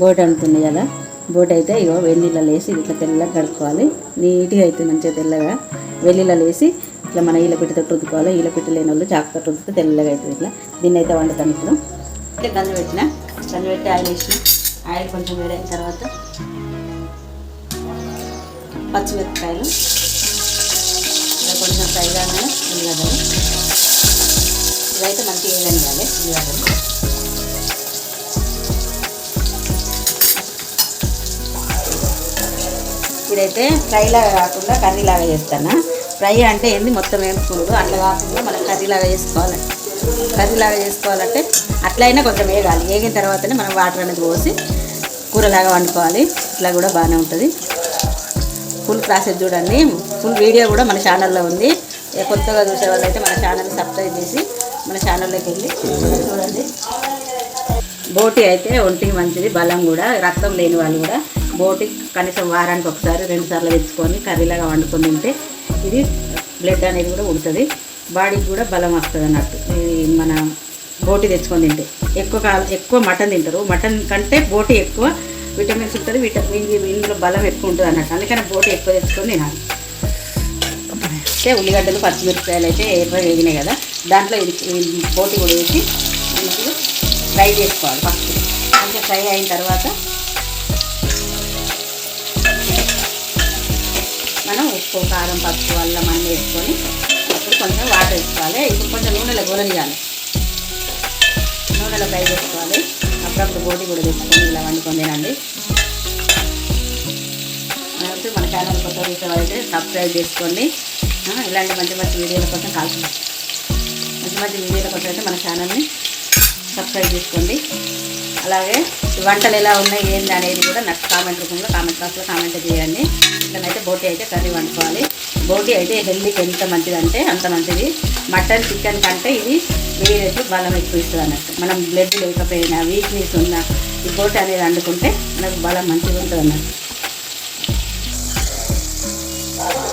Boat అంటుంది కదా. Boat అయితే ఇగో వెన్నీళ్ళలో వేసి ఇట్లా తెల్లగా కడుక్కోవాలి. నీట్గా అవుతుంది మంచిగా తెల్లగా వెల్లిళ్ళలో వేసి ఇట్లా మన ఈల పిట్టతో రుద్దుకోవాలి. ఈల పిట్ట లేని వాళ్ళు చాకుతో రుద్దితే తెల్లగా అవుతుంది ఇట్లా. దీన్ని అయితే వండుతాను ఇప్పుడు. ఇట్లా గంజు పెట్టిన. గంజు పెట్టి ఆయిల్ వేసిన ఆయిల్ కొంచెం వేడైన తర్వాత పచ్చిమిరపకాయలు. ఇలా కొంచెం ఫ్రై కాగానే ఉల్లిగడ్డలు. ఇదైతే మంచిగా వేయనివ్వాలి ఉల్లిగడ్డలు. ఇదైతే ఫ్రైలాగా కాకుండా కర్రీలాగా చేస్తాను? ఫ్రై అంటే ఏంది? మొత్తం వేపుకోడు అట్లా కాకుండా మనం కర్రీలాగా చేసుకోవాలి. కర్రీలాగా చేసుకోవాలంటే అట్లయినా కొంచెం వేగాలి. వేగిన తర్వాతనే మనం వాటర్ అనేది పోసి కూరలాగా వండుకోవాలి. ఇట్లా కూడా బాగానే ఉంటుంది. ఫుల్ ప్రాసెస్ చూడండి. ఫుల్ వీడియో కూడా మన ఛానల్లో ఉంది. కొత్తగా చూసే వాళ్ళైతే మన ఛానల్ సబ్స్క్రైబ్ చేసి మన ఛానల్లోకి వెళ్ళి చూడండి. బోటి అయితే ఒంటికి మంచిది. బలం కూడా రక్తం లేని వాళ్ళు కూడా బోటి కనీసం వారానికి ఒకసారి రెండు సార్లు తెచ్చుకొని కర్రీలాగా వండుకొని తింటే ఇది బ్లడ్ అనేది కూడా ఉడుతుంది బాడీకి కూడా బలం వస్తుంది అన్నట్టు. మన బోటి తెచ్చుకొని తింటే. ఎక్కువ కాలం ఎక్కువ మటన్ తింటారు. మటన్ కంటే బోటి ఎక్కువ విటమిన్స్ ఉంటుంది. విటమిన్ ఇందులో బలం ఎక్కువ ఉంటుంది అన్నట్టు. అందుకని బోటి ఎక్కువ తెచ్చుకొని తినాలి. అయితే ఉల్లిగడ్డలు పచ్చిమిరపకాయలు అయితే ఎర్ర వేగినాయి కదా. దాంట్లో ఇది బోటి కూడా వేసి మంచిగా ఫ్రై చేసుకోవాలి ఫస్ట్. కొంచెం ఫ్రై అయిన తర్వాత మనం ఉప్పు కారం పసుపు అల్లం అన్నీ వేసుకొని అప్పుడు కొంచెం వాటర్ వేసుకోవాలి. ఇప్పుడు కొంచెం నూనెలో గోలనియాలి నూనెలో ఫ్రై చేసుకోవాలి. అప్పుడప్పుడు బోటి కూడా తెచ్చుకొని ఇలా వండుకొని తినండి. అయితే మన ఛానల్ కొత్త చూసే అయితే సబ్స్క్రైబ్ చేసుకోండి. ఇలాంటి మంచి మంచి వీడియోల కోసం కాల్సి మంచి మంచి వీడియోల కోసం అయితే మన ఛానల్ని సబ్స్క్రైబ్ చేసుకోండి. అలాగే వంటలు ఎలా ఉన్నాయి ఏంది అనేది కూడా నాకు కామెంట్ రూపంలో కామెంట్ బాక్స్లో కామెంట్ చేయండి. ఇక్కడైతే బోటి అయితే కర్రీ వండుకోవాలి. బోటి అయితే హెల్దీకి ఎంత మంచిదంటే అంత మంచిది. మటన్ చికెన్ కంటే ఇది వేరే రెట్లు బలం ఎక్కువ ఇస్తుంది అన్నట్టు. మనం బ్లడ్ లేకపోయినా వీక్నెస్ ఉన్నా ఈ బోటి అనేది వండుకుంటే మనకు బలం మంచిగా ఉంటుంది అన్నట్టు.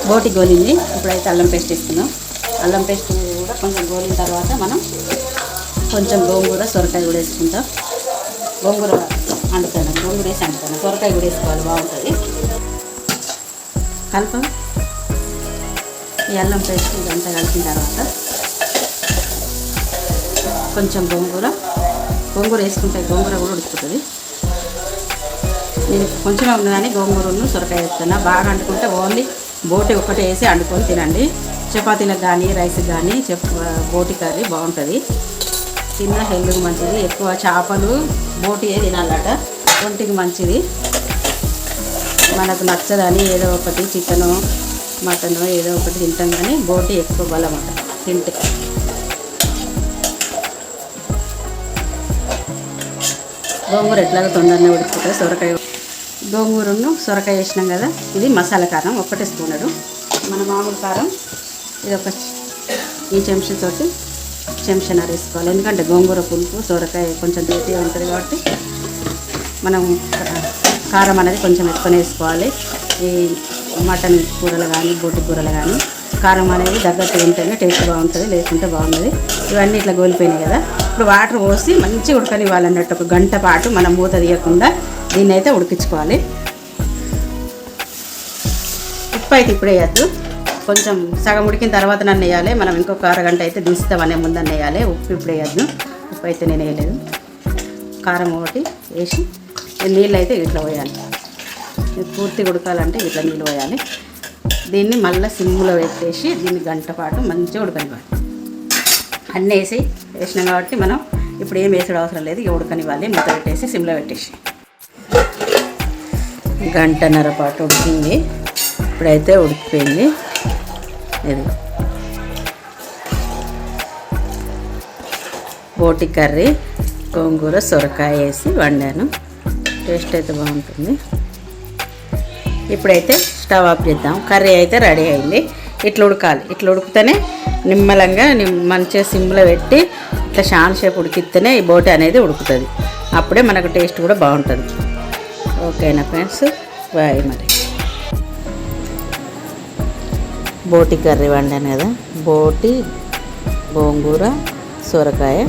బోటి గోలింది. ఇప్పుడైతే అల్లం పేస్ట్ ఇస్తున్నాం అల్లం పేస్ట్ కూడా కొంచెం గోలిన తర్వాత మనం కొంచెం గోంగూర సొరకాయ కూడా వేసుకుంటాం. గోంగూర వండుతాను గోంగూర వేసి వండుతాను సొరకాయ కూడా వేసుకోవాలి బాగుంటుంది. కలపం. అల్లం పేస్ట్ ఇదంతా కలిపిన తర్వాత కొంచెం గోంగూర. గోంగూర వేసుకుంటే గోంగూర కూడా ఉడుకుతుంది. నేను కొంచెం ఉన్నదని గోంగూరను సొరకాయ వేస్తున్నా. బాగా వండుకుంటే ఓన్లీ బోటి ఒక్కటే వేసి వండుకొని తినండి. చపాతీలకు కానీ రైస్కి కానీ చెప్ బోటి కర్రీ బాగుంటుంది. తిన్న హెల్త్కి మంచిది. ఎక్కువ చేపలు బోటియే తినాలట. ఒంటికి మంచిది. మనకు నచ్చదని ఏదో ఒకటి చికెను మటను ఏదో ఒకటి తింటాం కానీ బోటి ఎక్కువ బలం అట తింటే. గోంగూర ఎట్లాగో తొందరనే ఉడుకుతుంది సొరకాయ. గోంగూరను సొరకాయ వేసినాం కదా ఇది మసాలా కారం ఒక్కటే స్పూనడు. మన మామూలు కారం ఇది ఒక ఈ చెంచాతోటి చెంచాన్నర వేసుకోవాలి. ఎందుకంటే గోంగూర పులుపు సొరకాయ కొంచెం తీపిగా ఉంటుంది కాబట్టి మనం కారం అనేది కొంచెం ఎక్కువనే వేసుకోవాలి. ఈ మటన్ కూరలు కానీ బొట్టు కూరలు కానీ కారం అనేది దగ్గరగా ఉంటేనే టేస్ట్ బాగుంటుంది లేకుంటే బాగుంటుంది ఇవన్నీ ఇట్లా గోలిపోయినాయి కదా. ఇప్పుడు వాటర్ పోసి మంచిగా ఉడకనివ్వాలన్నట్టు ఒక గంట పాటు మనం మూత తీయకుండా దీన్ని అయితే ఉడికించుకోవాలి. ఉప్పు అయితే ఇప్పుడు వేయద్దు. కొంచెం సగం ఉడికిన తర్వాత నన్ను వేయాలి. మనం ఇంకొక అరగంట అయితే దిస్తామనే ముందన్న వేయాలి. ఉప్పు ఇప్పుడు వేయద్దు. ఉప్పు అయితే నేను వేయలేదు. కారం ఒకటి వేసి నీళ్ళు అయితే ఇట్లా పోయాలి. పూర్తి ఉడకాలంటే ఇట్లా నీళ్ళు పోయాలి. దీన్ని మళ్ళీ సిమ్లో పెట్టేసి దీన్ని గంట పాటు మంచిగా ఉడకనివ్వాలి. అన్నీ వేసి వేసినాం కాబట్టి మనం ఇప్పుడు ఏం వేసడం అవసరం లేదు. ఇక ఉడకనివ్వాలి. మూత పెట్టేసి సిమ్లో పెట్టేసి. గంటన్నర పాటు ఉడికింది. ఇప్పుడైతే ఉడికిపోయింది. ఇది బోటి కర్రీ గోంగూర సొరకాయ వేసి వండాను. టేస్ట్ అయితే బాగుంటుంది. ఇప్పుడైతే స్టవ్ ఆఫ్ చేద్దాం. కర్రీ అయితే రెడీ అయింది. ఇట్లా ఉడకాలి. ఇట్లా ఉడికితేనే నిమ్మలంగా మంచిగా సిమ్లో పెట్టి ఇట్లా షాన్ షేప్ ఉడికిస్తేనే ఈ బోటి అనేది ఉడుకుతుంది. అప్పుడే మనకు టేస్ట్ కూడా బాగుంటుంది. ఓకేనా ఫ్రెండ్స్? బాయ్ మరి. బోటి కర్రీ వండాను కదా. బోటి గోంగూర సొరకాయ.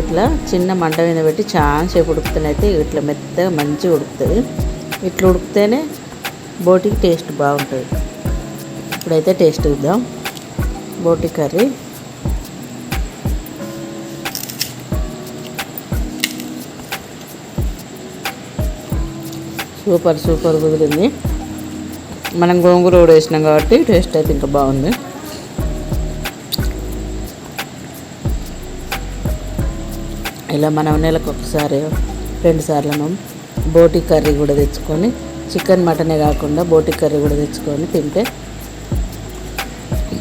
ఇట్లా చిన్న మంట మీద పెట్టి చాలా సేపు ఉడుకుతానైతే ఇట్లా మెత్తగా మంచిగా ఉడుకుతుంది. ఇట్లా ఉడికితేనే బోటికి టేస్ట్ బాగుంటుంది. ఇప్పుడైతే టేస్ట్ ఇద్దాం బోటి కర్రీ. సూపర్ సూపర్ కుదిరింది. మనం గోంగూర కూడా వేసినాం కాబట్టి టేస్ట్ అయితే ఇంకా బాగుంది. ఇలా మనం నెలకు ఒకసారి రెండు సార్లు మనం బోటి కర్రీ కూడా తెచ్చుకొని చికెన్ మటనే కాకుండా బోటి కర్రీ కూడా తెచ్చుకొని తింటే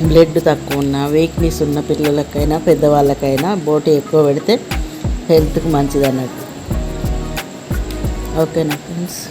బ్లడ్ తక్కువ ఉన్న వీక్నెస్ ఉన్న పిల్లలకైనా పెద్దవాళ్ళకైనా బోటి ఎక్కువ పెడితే హెల్త్కి మంచిది అన్నట్టు ఓకేనా ఫ్రెండ్స్